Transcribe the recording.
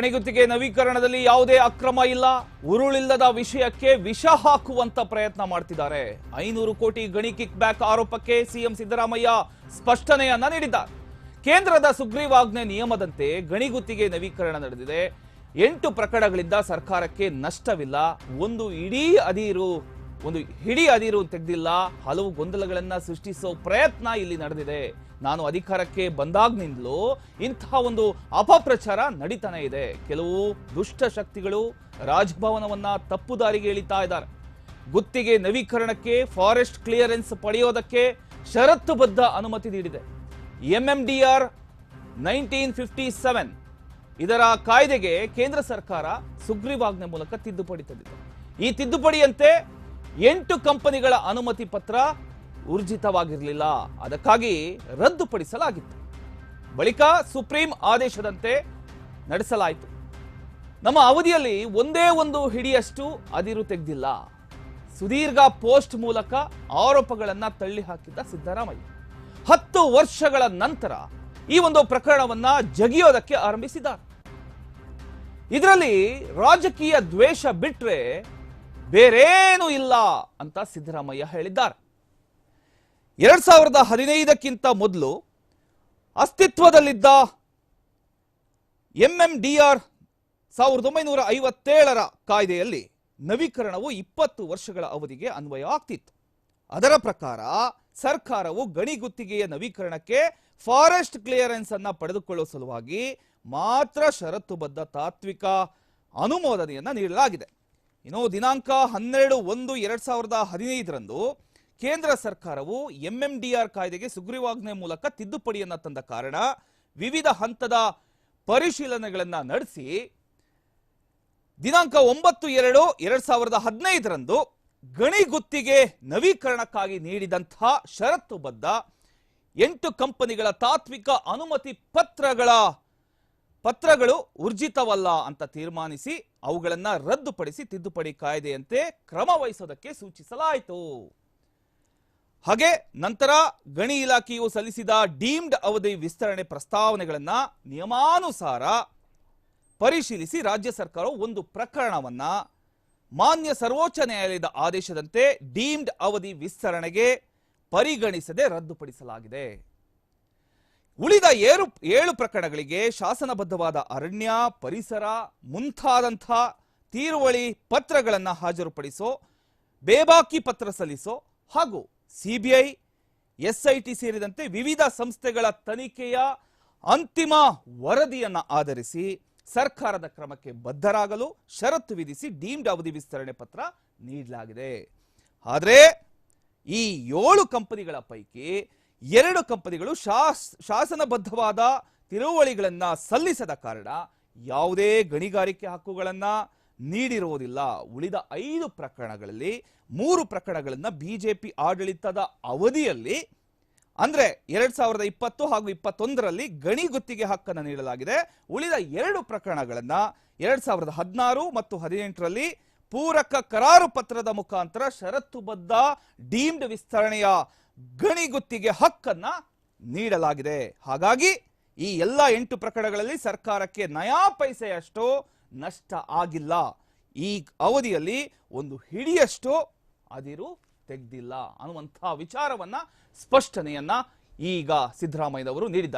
ಗಣಿಗುತ್ತಿಗೆ ನವೀಕರಣದಲ್ಲಿ ಯಾವುದೇ ಅಕ್ರಮ ಇಲ್ಲ. ಉರುಳಿಲ್ಲದ ವಿಷಯಕ್ಕೆ ವಿಷ ಹಾಕುವಂತ ಪ್ರಯತ್ನ ಮಾಡ್ತಿದ್ದಾರೆ. ಐನೂರು ಕೋಟಿ ಗಣಿ ಕಿಕ್ ಬ್ಯಾಕ್ ಆರೋಪಕ್ಕೆ ಸಿಎಂ ಸಿದ್ದರಾಮಯ್ಯ ಸ್ಪಷ್ಟನೆಯನ್ನ ನೀಡಿದ್ದಾರೆ. ಕೇಂದ್ರದ ಸುಗ್ರೀವಾಜ್ಞೆ ನಿಯಮದಂತೆ ಗಣಿಗುತ್ತಿಗೆ ನವೀಕರಣ ನಡೆದಿದೆ. ಎಂಟು ಪ್ರಕರಣಗಳಿಂದ ಸರ್ಕಾರಕ್ಕೆ ನಷ್ಟವಿಲ್ಲ. ಒಂದು ಇಡೀ ಅದಿರು ಒಂದು ಹಿಡಿ ಅದಿರು ತೆಗೆದಿಲ್ಲ, ಹಲವು ಗೊಂದಲಗಳನ್ನ ಸೃಷ್ಟಿಸೋ ಪ್ರಯತ್ನ ಇಲ್ಲಿ ನಡೆದಿದೆ. ನಾನು ಅಧಿಕಾರಕ್ಕೆ ಬಂದಾಗ್ನಿಂದಲೂ ಇಂತಹ ಒಂದು ಅಪಪ್ರಚಾರ ನಡೀತಾನೆ ಇದೆ. ಕೆಲವು ದುಷ್ಟ ಶಕ್ತಿಗಳು ರಾಜಭವನವನ್ನ ತಪ್ಪು ದಾರಿಗೆ ಎಳಿತಾ ಇದ್ದಾರೆ. ಗುತ್ತಿಗೆ ನವೀಕರಣಕ್ಕೆ ಫಾರೆಸ್ಟ್ ಕ್ಲಿಯರೆನ್ಸ್ ಪಡೆಯೋದಕ್ಕೆ ಷರತ್ತುಬದ್ಧ ಅನುಮತಿ ನೀಡಿದೆ. ಎಂಎಂಡಿಆರ್ ನೈನ್ಟೀನ್ ಫಿಫ್ಟಿ ಸೆವೆನ್ ಇದರ ಕಾಯ್ದೆಗೆ ಕೇಂದ್ರ ಸರ್ಕಾರ ಸುಗ್ರೀವಾಜ್ಞೆ ಮೂಲಕ ತಿದ್ದುಪಡಿ ತಂದಿದೆ. ಈ ತಿದ್ದುಪಡಿಯಂತೆ ಎಂಟು ಕಂಪನಿಗಳ ಅನುಮತಿ ಪತ್ರ ಊರ್ಜಿತವಾಗಿರಲಿಲ್ಲ. ಅದಕ್ಕಾಗಿ ರದ್ದುಪಡಿಸಲಾಗಿತ್ತು. ಬಳಿಕ ಸುಪ್ರೀಂ ಆದೇಶದಂತೆ ನಡೆಸಲಾಯಿತು. ನಮ್ಮ ಅವಧಿಯಲ್ಲಿ ಒಂದೇ ಒಂದು ಹಿಡಿಯಷ್ಟು ಅದಿರು ತೆಗೆದಿಲ್ಲ. ಸುದೀರ್ಘ ಪೋಸ್ಟ್ ಮೂಲಕ ಆರೋಪಗಳನ್ನ ತಳ್ಳಿ ಹಾಕಿದ್ದ ಸಿದ್ದರಾಮಯ್ಯ. ಹತ್ತು ವರ್ಷಗಳ ನಂತರ ಈ ಒಂದು ಪ್ರಕರಣವನ್ನ ಜಗಿಯೋದಕ್ಕೆ ಆರಂಭಿಸಿದ್ದಾರೆ. ಇದರಲ್ಲಿ ರಾಜಕೀಯ ದ್ವೇಷ ಬಿಟ್ರೆ ಬೇರೇನೂ ಇಲ್ಲ ಅಂತ ಸಿದ್ದರಾಮಯ್ಯ ಹೇಳಿದ್ದಾರೆ. ಎರಡ್ ಸಾವಿರದ ಹದಿನೈದಕ್ಕಿಂತ ಮೊದಲು ಅಸ್ತಿತ್ವದಲ್ಲಿದ್ದ ಎಂಎಂಡಿಆರ್ ಸಾವಿರದ ಒಂಬೈನೂರ ಐವತ್ತೇಳರ ಕಾಯ್ದೆಯಲ್ಲಿ ನವೀಕರಣವು ಇಪ್ಪತ್ತು ವರ್ಷಗಳ ಅವಧಿಗೆ ಅನ್ವಯ ಆಗ್ತಿತ್ತು. ಅದರ ಪ್ರಕಾರ ಸರ್ಕಾರವು ಗಣಿ ಗುತ್ತಿಗೆಯ ನವೀಕರಣಕ್ಕೆ ಫಾರೆಸ್ಟ್ ಕ್ಲಿಯರೆನ್ಸ್ ಅನ್ನ ಪಡೆದುಕೊಳ್ಳುವ ಸಲುವಾಗಿ ಮಾತ್ರ ಷರತ್ತುಬದ್ಧ ತಾತ್ವಿಕ ಅನುಮೋದನೆಯನ್ನ ನೀಡಲಾಗಿದೆ. ಇನ್ನು ದಿನಾಂಕ ಹನ್ನೆರಡು ಒಂದು ಎರಡ್ ಸಾವಿರದ ಹದಿನೈದರಂದು ಕೇಂದ್ರ ಸರ್ಕಾರವು ಎಂಎಂಡಿಆರ್ ಕಾಯ್ದೆಗೆ ಸುಗ್ರೀವಾಜ್ಞೆ ಮೂಲಕ ತಿದ್ದುಪಡಿಯನ್ನು ತಂದ ಕಾರಣ ವಿವಿಧ ಹಂತದ ಪರಿಶೀಲನೆಗಳನ್ನ ನಡೆಸಿ ದಿನಾಂಕ ಒಂಬತ್ತು ಎರಡು ಎರಡ್ ಸಾವಿರದ ಹದಿನೈದರಂದು ಗಣಿ ಗುತ್ತಿಗೆ ನವೀಕರಣಕ್ಕಾಗಿ ನೀಡಿದಂತಹ ಷರತ್ತುಬದ್ಧ ಎಂಟು ಕಂಪನಿಗಳ ತಾತ್ವಿಕ ಅನುಮತಿ ಪತ್ರಗಳ ಪತ್ರಗಳು ಊರ್ಜಿತವಲ್ಲ ಅಂತ ತೀರ್ಮಾನಿಸಿ ಅವುಗಳನ್ನು ರದ್ದುಪಡಿಸಿ ತಿದ್ದುಪಡಿ ಕಾಯ್ದೆಯಂತೆ ಕ್ರಮ ವಹಿಸೋದಕ್ಕೆ ಸೂಚಿಸಲಾಯಿತು. ಹಾಗೆ ನಂತರ ಗಣಿ ಇಲಾಖೆಯು ಸಲ್ಲಿಸಿದ ಡೀಮ್ಡ್ ಅವಧಿ ವಿಸ್ತರಣೆ ಪ್ರಸ್ತಾವನೆಗಳನ್ನ ನಿಯಮಾನುಸಾರ ಪರಿಶೀಲಿಸಿ ರಾಜ್ಯ ಸರ್ಕಾರವು ಒಂದು ಪ್ರಕರಣವನ್ನ ಮಾನ್ಯ ಸರ್ವೋಚ್ಚ ನ್ಯಾಯಾಲಯದ ಆದೇಶದಂತೆ ಡೀಮ್ಡ್ ಅವಧಿ ವಿಸ್ತರಣೆಗೆ ಪರಿಗಣಿಸದೆ ರದ್ದುಪಡಿಸಲಾಗಿದೆ. ಉಳಿದ ಏಳು ಏಳು ಪ್ರಕರಣಗಳಿಗೆ ಶಾಸನಬದ್ಧವಾದ ಅರಣ್ಯ, ಪರಿಸರ, ಮುಂತಾದಂಥ ತೀರುವಳಿ ಪತ್ರಗಳನ್ನು ಹಾಜರುಪಡಿಸೋ, ಬೇಬಾಕಿ ಪತ್ರ ಸಲ್ಲಿಸೋ ಹಾಗೂ ಸಿಬಿಐ, ಎಸ್ಐಟಿ ಸೇರಿದಂತೆ ವಿವಿಧ ಸಂಸ್ಥೆಗಳ ತನಿಖೆಯ ಅಂತಿಮ ವರದಿಯನ್ನು ಆಧರಿಸಿ ಸರ್ಕಾರದ ಕ್ರಮಕ್ಕೆ ಬದ್ಧರಾಗಲು ಷರತ್ತು ವಿಧಿಸಿ ಡೀಮ್ಡ್ ಅವಧಿ ವಿಸ್ತರಣೆ ಪತ್ರ ನೀಡಲಾಗಿದೆ. ಆದರೆ ಈ ಏಳು ಕಂಪನಿಗಳ ಪೈಕಿ ಎರಡು ಕಂಪನಿಗಳು ಶಾಸ್, ಶಾಸನಬದ್ಧವಾದ ತಿರುವಳಿಗಳನ್ನ ಸಲ್ಲಿಸದ ಕಾರಣ ಯಾವುದೇ ಗಣಿಗಾರಿಕೆ ಹಕ್ಕುಗಳನ್ನ ನೀಡಿರುವುದಿಲ್ಲ. ಉಳಿದ ಐದು ಪ್ರಕರಣಗಳಲ್ಲಿ ಮೂರು ಪ್ರಕರಣಗಳನ್ನ ಬಿಜೆಪಿ ಆಡಳಿತದ ಅವಧಿಯಲ್ಲಿ, ಅಂದ್ರೆ ಎರಡ್ ಸಾವಿರದ ಇಪ್ಪತ್ತು ಹಾಗೂ ಇಪ್ಪತ್ತೊಂದರಲ್ಲಿ ಗಣಿ ಗುತ್ತಿಗೆ ಹಕ್ಕನ್ನು ನೀಡಲಾಗಿದೆ. ಉಳಿದ ಎರಡು ಪ್ರಕರಣಗಳನ್ನ ಎರಡ್ ಸಾವಿರದ ಹದಿನಾರು ಮತ್ತು ಹದಿನೆಂಟರಲ್ಲಿ ಪೂರಕ ಕರಾರು ಪತ್ರದ ಮುಖಾಂತರ ಷರತ್ತುಬದ್ಧ ಡೀಮ್ಡ್ ವಿಸ್ತರಣೆಯ ಗಣಿ ಗುತ್ತಿಗೆ ಹಕ್ಕನ್ನ ನೀಡಲಾಗಿದೆ. ಹಾಗಾಗಿ ಈ ಎಲ್ಲ ಎಂಟು ಪ್ರಕರಣಗಳಲ್ಲಿ ಸರ್ಕಾರಕ್ಕೆ ನಯಾ ಪೈಸೆಯಷ್ಟು ನಷ್ಟ ಆಗಿಲ್ಲ. ಈ ಅವಧಿಯಲ್ಲಿ ಒಂದು ಹಿಡಿಯಷ್ಟು ಅದಿರು ತೆಗೆದಿಲ್ಲ ಅನ್ನುವಂಥ ವಿಚಾರವನ್ನ ಸ್ಪಷ್ಟನೆಯನ್ನ ಈಗ ಸಿದ್ದರಾಮಯ್ಯನವರು ನೀಡಿದ್ದಾರೆ.